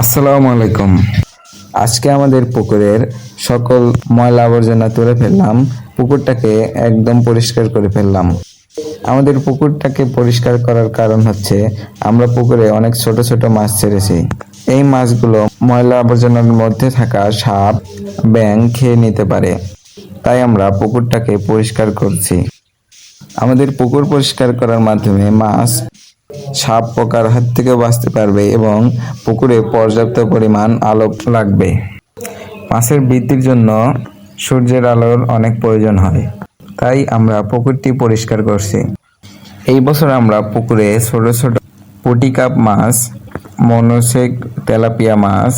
আসসালামু আলাইকুম। আজকে আমাদের পুকুরের সকল ময়লা আবর্জনা তুলে ফেললাম। পুকুরটাকে একদম পরিষ্কার করে ফেললাম। আমাদের পুকুরটাকে পরিষ্কার করার কারণ হচ্ছে, আমরা পুকুরে অনেক ছোট ছোট মাছ ছেড়েছি। এই মাছগুলো ময়লা আবর্জনার মধ্যে থাকা সাপ ব্যাং খেয়ে নিতে পারে। তাই আমরা পুকুরটাকে পরিষ্কার করছি। আমাদের পুকুর পরিষ্কার করার মাধ্যমে মাছ সাপ পোকার হাত থেকে বাঁচতে পারবে এবং পুকুরে পর্যাপ্ত পরিমাণ আলো লাগবে। মাছের বৃদ্ধির জন্য সূর্যের আলোর অনেক প্রয়োজন হয়। তাই আমরা পুকুরটি পরিষ্কার করছি। এই বছর আমরা পুকুরে ছোট ছোট পুটি কাপ মাছ, মনোসেক তেলাপিয়া মাছ,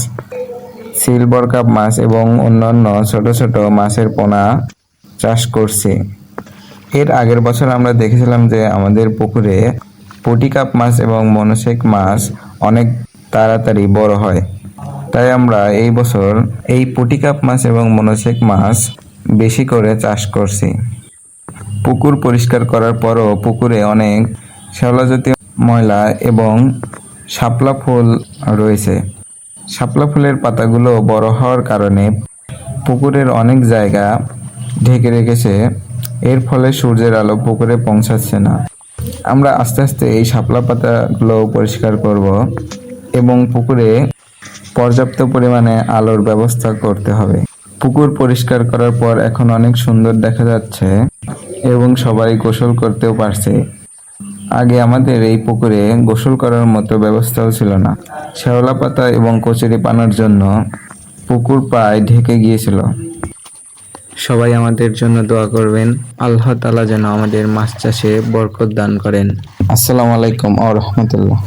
সিলভার কাপ মাছ এবং অন্যান্য ছোট ছোট মাছের পোনা চাষ করছি। এর আগের বছর আমরা দেখেছিলাম যে আমাদের পুকুরে পুটি কাপ মাছ এবং মনসেক মাছ অনেক তাড়াতাড়ি বড় হয়। তাই আমরা এই বছর এই পুটি কাপ মাছ এবং মনসেক মাছ বেশি করে চাষ করছি। পুকুর পরিষ্কার করার পরও পুকুরে অনেক শ্যাওলা জাতীয় ময়লা এবং শাপলা ফুল রয়েছে। শাপলা ফুলের পাতাগুলো বড় হওয়ার কারণে পুকুরের অনেক জায়গা ঢেকে রেখেছে। এর ফলে সূর্যের আলো পুকুরে পৌঁছাচ্ছে না। আমরা আস্তে আস্তে এই শাপলা পাতাগুলো পরিষ্কার করব এবং পুকুরে পর্যাপ্ত পরিমাণে আলোর ব্যবস্থা করতে হবে। পুকুর পরিষ্কার করার পর এখন অনেক সুন্দর দেখা যাচ্ছে এবং সবাই গোসল করতেও পারছে। আগে আমাদের এই পুকুরে গোসল করার মতো ব্যবস্থাও ছিল না। শ্যাওলা পাতা এবং কচুরি পানার জন্য পুকুর প্রায় ঢেকে গিয়েছিল। সবাই আমাদের জন্য দোয়া করবেন। আল্লাহ তালা যেন আমাদের মাছ চাষে বরকত দান করেন। আসসালামু আলাইকুম আ রহমতুল্লাহ।